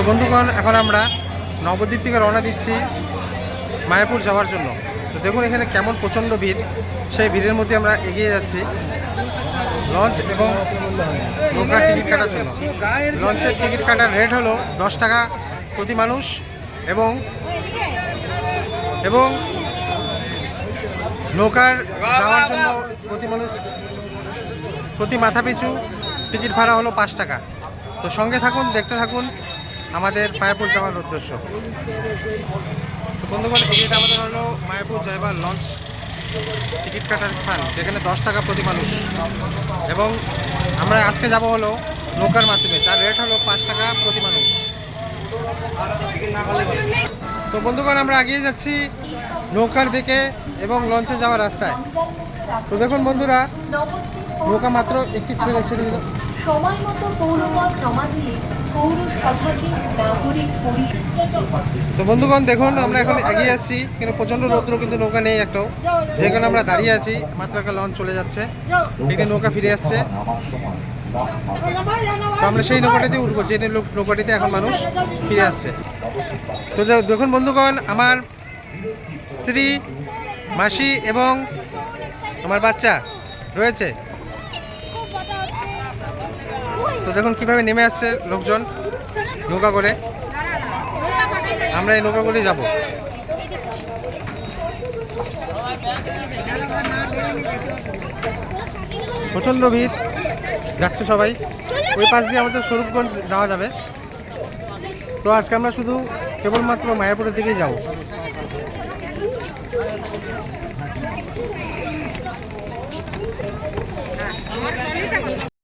তো বন্ধুগণ, এখন আমরা নবদ্বীপ থেকে রওনা দিচ্ছি মায়াপুর যাওয়ার জন্য। তো দেখুন এখানে কেমন প্রচণ্ড ভিড়। সেই ভিড়ের মধ্যে আমরা এগিয়ে যাচ্ছি লঞ্চ এবং নৌকার টিকিট কাটার জন্য। লঞ্চের টিকিট কাটার রেট হলো দশ টাকা প্রতি মানুষ এবং এবং নৌকার যাওয়ার জন্য প্রতি মানুষ, প্রতি মাথা পিছু টিকিট ভাড়া হলো পাঁচ টাকা। তো সঙ্গে থাকুন, দেখতে থাকুন। আমাদের মায়াপুর যাওয়ার উদ্দেশ্য। তো বন্ধুগণ এটা আমাদের হলো মায়াপুর যাইবার লঞ্চ টিকিট কাটার স্থান, যেখানে দশ টাকা প্রতি মানুষ। এবং আমরা আজকে যাব হলো নৌকার মাধ্যমে, যার রেট হলো পাঁচ টাকা প্রতি মানুষ। তো বন্ধুগণ, আমরা এগিয়ে যাচ্ছি নৌকার দিকে এবং লঞ্চে যাওয়ার রাস্তায়। তো দেখুন বন্ধুরা, নৌকা মাত্র একটি ছেড়ে ছেড়ে সময় মতো পৌরপথ জমা তো বন্ধুগণ, দেখুন, আমরা এখন এগিয়ে আসছি। কিন্তু প্রচণ্ড রৌদ্র, কিন্তু নৌকা নেই একটাও। যেখানে আমরা দাঁড়িয়ে আছি, মাত্র একটা লঞ্চ চলে যাচ্ছে। একটি নৌকা ফিরে আসছে। তো আমরা সেই নৌকাটিতে উঠবো, যে নৌকাটিতে এখন মানুষ ফিরে আসছে। তো দেখুন বন্ধুগণ, আমার স্ত্রী, মাসি এবং আমার বাচ্চা রয়েছে। তো দেখুন কীভাবে নেমে আসছে লোকজন নৌকা করে। আমরা এই নৌকা করেই যাব। প্রচণ্ড ভিড়, যাচ্ছে সবাই। ওই পাশ দিয়ে আমাদের স্বরূপগঞ্জ যাওয়া যাবে। তো আজকে আমরা শুধু কেবলমাত্র মায়াপুরের দিকেই যাব।